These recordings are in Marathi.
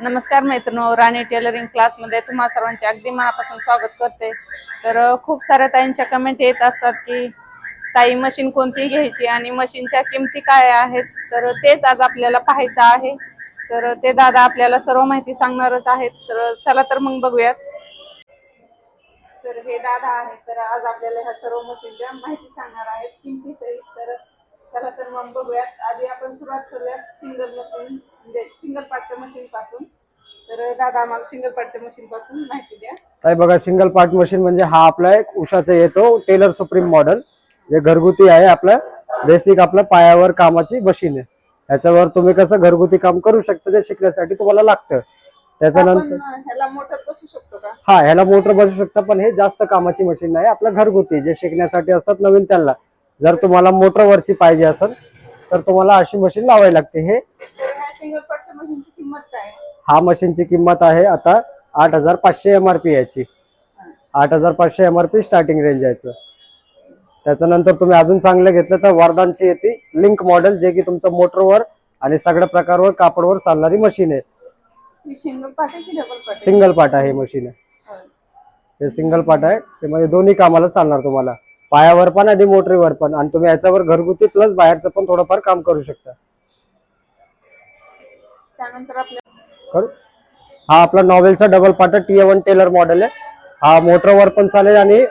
नमस्कार मैत्रिणो राणी टेलरिंग क्लासमध्ये तुम्हा सर्वांचे अगदी मनापासून स्वागत करते. तर खूप साऱ्या ताईंच्या कमेंट येत असतात की ताई मशीन कोणती घ्यायची आणि मशीनच्या किमती काय आहेत? तर तेच आज आपल्याला पाहायचं आहे. तर ते दादा आपल्याला सर्व माहिती सांगणारच आहेत. तर चला तर मग बघूयात. तर हे दादा आहेत. तर आज आपल्याला ह्या सर्व मशीनच्या माहिती सांगणार आहेत. किमती सहित. तर चला तर मग बघूयात. आधी आपण सुरुवात करूयात. सिंगल मशीन म्हणजे सिंगल पार्टच्या मशीन पासून. तर दादा आम्हाला सिंगल पार्टच्या मशीन पासून माहिती द्या. काय बघा सिंगल पार्ट मशीन म्हणजे हा आपला एक उषाचा येतो टेलर सुप्रीम मॉडेल जे घरगुती आहे आपलं बेसिक आपलं पायावर कामाची मशीन आहे. याच्यावर तुम्ही कसं घरगुती काम करू शकता ते शिकण्यासाठी तुम्हाला लागतं. त्याच्यानंतर आपण ह्याला मोटर बसू शकतो का? हा ह्याला मोटर बसू शकता पण हे जास्त कामाची मशीन नाही. आपलं घरगुती जे शिकण्यासाठी असतात नवीन त्यांना. जर तुम्हाला मोटरवरची पाहिजे असेल तर तुम्हाला अशी मशीन लावावी लागते. हे मशीनची किंमत काय आहे? हा मशीनची किंमत आहे आता आठ हजार पाचशे एम आर पी याची आठ हजार पाचशे M R P starting range याचं त्याच्यानंतर तुम्ही अजून चांगलं घेतलं तर वरदानची येते. लिंक मॉडेल जे की तुमचं मोटरवर आणि सगळ्या प्रकारवर कापडवर चालणारी मशीन आहे. ही सिंगल पार्ट आहे की डबल पार्ट आहे? सिंगल पार्ट आहे मशीन आहे. हे. सिंगल पार्ट आहे. ते म्हणजे दोन्ही कामाला चालणार तुम्हाला. पायावर पण आणि मोटरीवर पण. आणि तुम्ही याच्यावर घरगुती प्लस बाहेरचं पण थोडंफार काम करू शकता. त्यानंतर आपल्या हा आपला नॉवेलचा double part T one tailor model आहे. हा मोटरवर पण चालेल आणि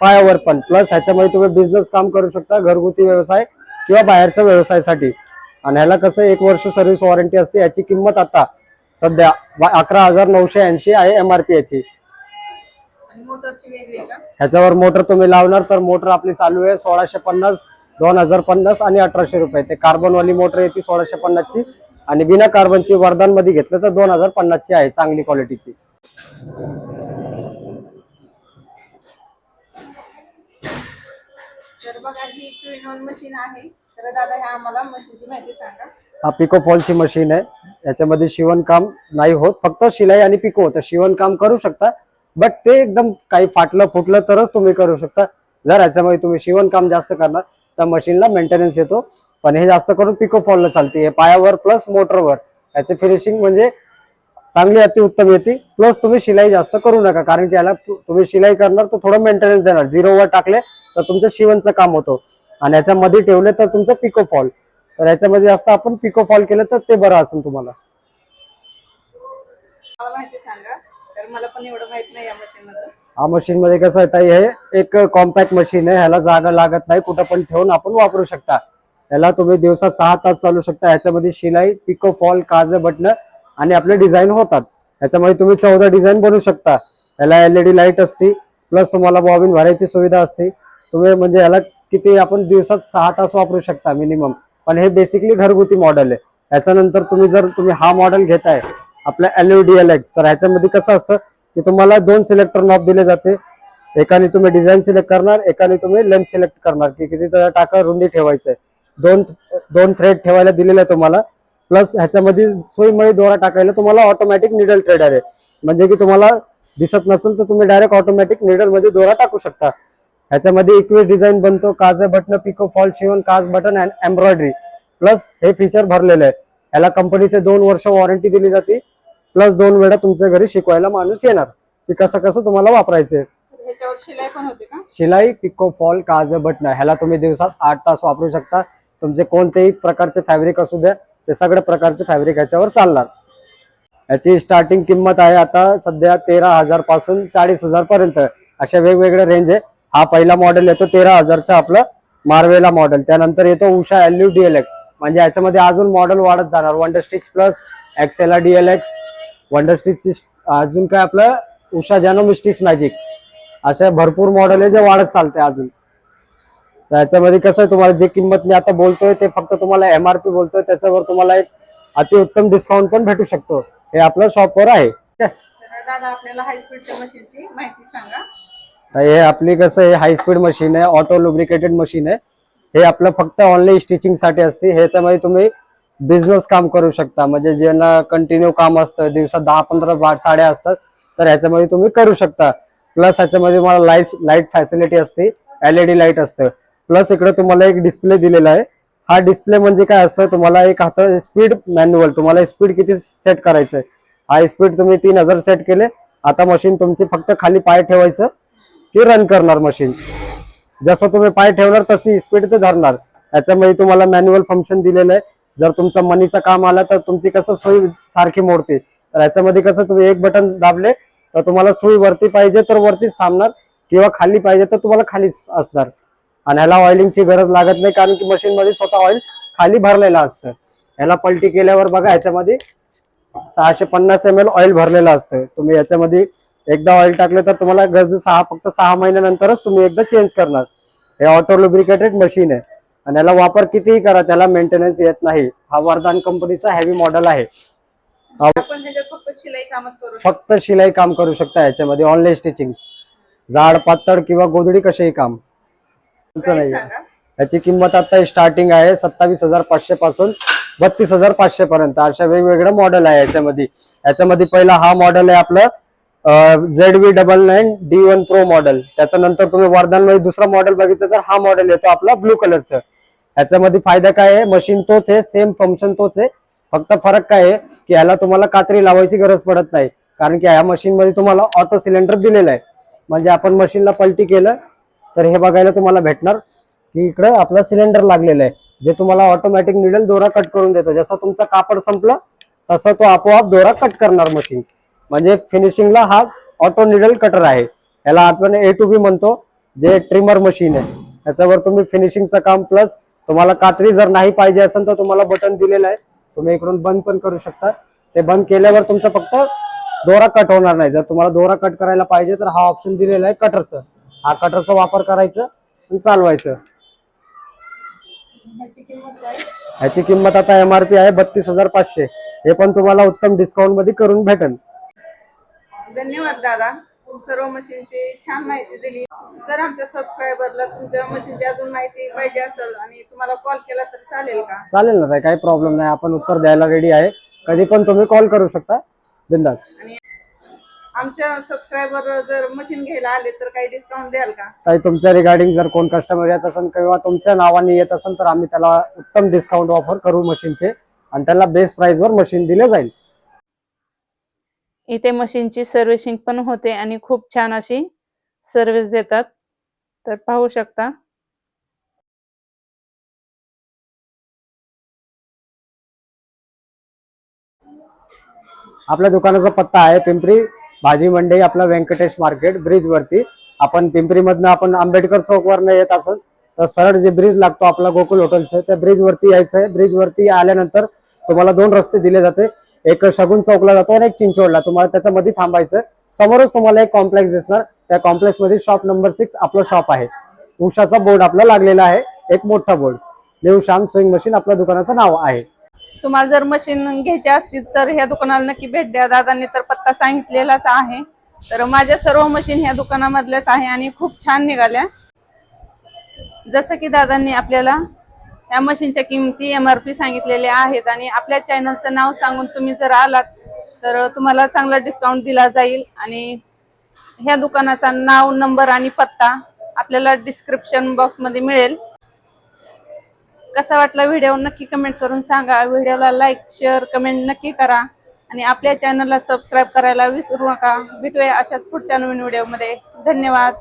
पायावर पण. प्लस ह्याच्यामध्ये तुम्ही बिझनेस काम करू शकता. घरगुती व्यवसाय किंवा बाहेरच्या व्यवसायासाठी. आणि ह्याला कसं एक वर्ष सर्व्हिस वॉरंटी असते. याची किंमत आता सध्या अकरा हजार नऊशे ऐंशी आहे एम आर पी याची. ह्याच्यावर मोटर तुम्ही लावणार तर मोटर आपली चालू आहे सोळाशे पन्नास दोन हजार पन्नास आणि अठराशे रुपये. ते कार्बनवाली मोटर येते सोळाशे पन्नासची. आणि बिना कार्बनची वरदानमध्ये घेतलं तर दोन हजार पन्नासची आहे चांगली क्वालिटीची तर बघा ही टू इन वन मशीन आहे. तर दादा ह्या आम्हाला मशीनची माहिती सांगा. हा पिको फॉलची मशीन आहे. याच्यामध्ये शिवणकाम नाही होत. फक्त शिलाई आणि पिको होतं. शिवणकाम करू शकता. बट ते एकदम काही फाटलं फुटलं तरच तुम्ही करू शकता. जर याच्यामध्ये तुम्ही शिवणकाम जास्त करणार तर मशीनला मेंटेनन्स येतो. पण हे जास्त करून पिको फॉलला चालते. हे पायावर प्लस मोटरवर याचे फिनिशिंग म्हणजे चांगली अति उत्तम येते. प्लस तुम्ही शिलाई जास्त करू नका कारण की याला तुम्ही शिलाई करणार तर थोडं मेंटेनन्स देणार. झिरोवर टाकले तर तुमचं शिवणचं काम होतं. आणि याच्यामध्ये ठेवले तर तुमचं पिको फॉल. तर याच्यामध्ये जास्त आपण पिको फॉल केलं तर ते बरं असेल तुम्हाला. हा मशीन मध्ये कसं आहे ताई, हे एक कॉम्पॅक्ट मशीन आहे. ह्याला जागा लागत नाही. कुठं पण ठेवून आपण वापरू शकता. याला तुम्ही दिवसात सहा तास चालू शकता. याच्यामध्ये शिलाई पिको फॉल काज बटन आणि आपले डिझाईन होतात. याच्यामध्ये तुम्ही चौदा डिझाईन बनवू शकता. याला एलईडी लाइट असते प्लस तुम्हाला बॉबिन भरायची सुविधा असते. तुम्ही म्हणजे याला किती आपण दिवसात सहा तास वापरू शकता मिनिमम. पण हे बेसिकली घरगुती मॉडेल आहे. याच्यानंतर तुम्ही जर तुम्ही हा मॉडेल घेताय आपल्या एल डी एल एक्स तर ह्याच्यामध्ये कसं असतं की तुम्हाला दोन सिलेक्टर नॉब दिले जाते. एकाने तुम्ही डिझाईन सिलेक्ट करणार एकाने तुम्ही लेंथ सिलेक्ट करणार की किती त्याला टाका रुंदी ठेवायचं आहे दोन दोन थ्रेड ठेवायला दिलेलं आहे तुम्हाला. प्लस ह्याच्यामध्ये सोयीमुळे दोरा टाकायला तुम्हाला ऑटोमॅटिक निडल ट्रेडर आहे. म्हणजे की तुम्हाला दिसत नसेल तर तुम्ही डायरेक्ट ऑटोमॅटिक निडलमध्ये दोरा टाकू शकता. ह्याच्यामध्ये इक्वेस डिझाईन बनतो काज बटन पिको फॉल शिवण काज बटन अँड एम्ब्रॉयडरी प्लस हे फीचर भरलेलं आहे याला कंपनीचे दोन वर्ष वॉरंटी दिली जाते. प्लस दोन वेळा तुमच्या घरी शिकवायला माणूस येणार. की कसं कसं तुम्हाला वापरायचं तर ह्याच्यावर शिलाई पण होते का? शिलाई पिको फॉल काज बटन ह्याला तुम्ही दिवसात आठ तास वापरू शकता. तुमचे कोणतेही प्रकारचे फॅब्रिक असू द्या ते सगळ्या प्रकारचे फॅब्रिक ह्याच्यावर चालणार. याची स्टार्टिंग किंमत आहे आता सध्या तेरा हजारपासून चाळीस हजार पर्यंत. अशा वेगवेगळ्या रेंज आहे. हा पहिला मॉडेल येतो तेरा हजारचा आपलं मार्वेला मॉडेल त्यानंतर येतो उषा एल्यू डीएलएक्स डी एल एक्स म्हणजे याच्यामध्ये अजून मॉडेल वाढत जाणार. वंडर स्टिच प्लस एक्सेला डी एल एक्स वंडर स्टिचची अजून काय आपलं उषा जॅनो स्टिच मॅजिक अशा भरपूर मॉडेल आहे जे वाढत चालते अजून. याच्यामध्ये कसं आहे तुम्हाला जे किंमत मी आता बोलतोय ते फक्त तुम्हाला एमआरपी बोलतोय त्याच्यावर तुम्हाला एक अतिउत्तम डिस्काउंट पण भेटू शकतो. हे आपल्या शॉपवर आहे. ठीक आहे? तर दादा आपल्याला हाय स्पीडच्या मशीनची माहिती सांगा. तर हे आपली कसं आहे हाय स्पीड मशीन आहे ऑटो लुब्रिकेटेड मशीन आहे. हे आपलं फक्त ऑनलाईन स्टिचिंगसाठी असते. ह्याच्यामध्ये तुम्ही बिझनेस काम करू शकता. म्हणजे ज्यांना कंटिन्यू काम असतं दिवसात दहा पंधरा साड्या असतात तर ह्याच्यामध्ये तुम्ही करू शकता. प्लस ह्याच्यामध्ये मला लाइट लाइट फॅसिलिटी असते एलईडी लाइट असतं. प्लस इकडे तुम्हाला एक डिस्प्ले दिलेला आहे. हा डिस्प्ले म्हणजे काय असतं तुम्हाला एक हात स्पीड मॅन्युअल तुम्हाला स्पीड किती सेट करायचं आहे हाय स्पीड तुम्ही तीन हजार सेट केले आता मशीन तुमची फक्त खाली पाय ठेवायचं की रन करणार मशीन. जसं तुम्ही पाय ठेवणार तशी स्पीड ते धरणार. याच्यामध्ये तुम्हाला मॅन्युअल फंक्शन दिलेलं आहे. जर तुमचं मनीचं काम आलं तर तुमची कसं सुई सारखी मोडते. तर याच्यामध्ये कसं तुम्ही एक बटन दाबले तर तुम्हाला सुई वरती पाहिजे तर वरतीच थांबणार किंवा खाली पाहिजे तर तुम्हाला खालीच असणार. आणि ह्याला ऑइलिंगची गरज लागत नाही कारण की मशीन मध्ये स्वतः ऑइल खाली भरलेलं असतं. ह्याला पलटी केल्यावर बघा याच्यामध्ये सहाशे पन्नास एम एल ऑइल भरलेलं असतं. तुम्ही याच्यामध्ये एकदा ऑइल टाकलं तर तुम्हाला गरज सहा फक्त सहा महिन्यानंतरच तुम्ही एकदा चेंज करणार. हे ऑटो लुब्रिकेटेड मशीन आहे. आणि याला वापर कितीही करा त्याला मेंटेनन्स येत नाही. हा वरदान कंपनीचा हेवी मॉडेल आहे. फक्त शिलाई काम करू शकता याच्यामध्ये ऑनलाईन स्टिचिंग जाड पातळ किंवा गोधडी कसेही काम. नाही याची किंमत आता स्टार्टिंग आहे सत्तावीस हजार पाचशे पासून बत्तीस हजार पाचशे पर्यंत अशा वेगवेगळ्या मॉडेल आहे याच्यामध्ये. याच्यामध्ये पहिला हा मॉडेल आहे आपलं Z V double nine D one pro model त्याच्यानंतर तुम्ही वरदानमध्ये दुसरा मॉडेल बघितलं तर हा मॉडेल येतो आपला ब्लू कलरचं याच्यामध्ये फायदा काय आहे? मशीन तोच आहे सेम फंक्शन तोच आहे. फक्त फरक काय आहे? की ह्याला तुम्हाला कात्री लावायची गरज पडत नाही. कारण की ह्या मशीन मध्ये तुम्हाला ऑटो सिलेंडर दिलेलं आहे. म्हणजे आपण मशीनला पलटी केलं तर हे बघायला तुम्हाला भेटणार की इकडे आपलं सिलेंडर लागलेलं आहे जे तुम्हाला ऑटोमॅटिक निडल दोरा कट करून देतो. जसं तुमचं कापड संपलं तसं तो आपोआप दोरा कट करणार मशीन म्हणजे फिनिशिंगला हा ऑटो निडल कटर आहे. याला आपण ए टू बी म्हणतो जे ट्रिमर मशीन आहे. याच्यावर तुम्ही फिनिशिंगचं काम प्लस तुम्हाला कात्री जर नाही पाहिजे असेल तर तुम्हाला बटन दिलेलं आहे. तुम्ही इकडून बंद पण करू शकता. ते बंद केल्यावर तुमचं फक्त दोरा कट होणार नाही. जर तुम्हाला दोरा कट करायला पाहिजे तर हा ऑप्शन दिलेला आहे कटरचं हा कटरचा वापर करायचं आणि चालवायचं. ह्याची किंमत आता एम आर पी आहे बत्तीस हजार पाचशे. हे पण तुम्हाला उत्तम डिस्काउंटमध्ये करून भेटेल. धन्यवाद दादा. सर्व मशीनची छान माहिती दिली. जर आमच्या सबस्क्रायबरला तुमच्या मशीनची अजून माहिती पाहिजे असेल आणि तुम्हाला कॉल केला तर चालेल का? चालेल ना ताई, काही प्रॉब्लेम नाही. आपण उत्तर द्यायला रेडी आहे. कधी पण तुम्ही कॉल करू शकता. बिंदास. आणि आमच्या सबस्क्रायबर जर मशीन घ्यायला आले तर काही डिस्काउंट द्याल का? ताई तुमच्या रिगार्डिंग जर कोण कस्टमर येत असेल किंवा तुमच्या नावाने येत असेल तर आम्ही त्याला उत्तम डिस्काउंट ऑफर करू मशीनचे आणि त्याला बेस्ट प्राइस वर मशीन दिले जाईल. इथे मशीनची सर्व्हिसिंग पण होते आणि खूप छान अशी सर्व्हिस देतात. तर पाहू शकता. आपल्या दुकानाचा पत्ता आहे पिंपरी भाजी मंडई आपला व्यंकटेश मार्केट ब्रिज वरती. आपण पिंपरीमधनं आपण आंबेडकर चौकवरनं येत असेल तर सरळ जे ब्रिज लागतो आपला गोकुल हॉटेलचं त्या ब्रिज वरती यायचं आहे. ब्रिज वरती आल्यानंतर तुम्हाला दोन रस्ते दिले जाते. एक शगुन चौकला जातो आणि एक चिंचवडला. तुम्हाला त्याच्यामध्ये थांबायचं समोरच तुम्हाला एक कॉम्प्लेक्स दिसणार. त्या कॉम्प्लेक्समध्ये शॉप नंबर सिक्स आपलं शॉप आहे. उषाचा बोर्ड आपला लागलेला आहे. एक मोठा board new Shyam sewing machine आपल्या दुकानाचं नाव आहे. तुम्हाला जर मशीन घ्यायची असतील तर ह्या दुकानाला नक्की भेट द्या. दादांनी तर पत्ता सांगितलेलाच आहे. तर माझ्या सर्व मशीन ह्या दुकानामधल्याच आहे आणि खूप छान निघाल्या. जसं की दादांनी आपल्याला या मशीनच्या किमती एम आर पी सांगितलेल्या आहेत आणि आपल्या चॅनलचं नाव सांगून तुम्ही जर आलात तर तुम्हाला चांगला डिस्काउंट दिला जाईल आणि ह्या दुकानाचा नाव नंबर आणि पत्ता आपल्याला डिस्क्रिप्शन बॉक्समध्ये मिळेल. कसा वाटला व्हिडिओ नक्की कमेंट करून सांगा. व्हिडिओला लाईक शेअर कमेंट नक्की करा. आणि आपल्या चॅनलला सबस्क्राईब करायला विसरू नका. भेटूया अशाच पुढच्या नवीन व्हिडिओमध्ये धन्यवाद.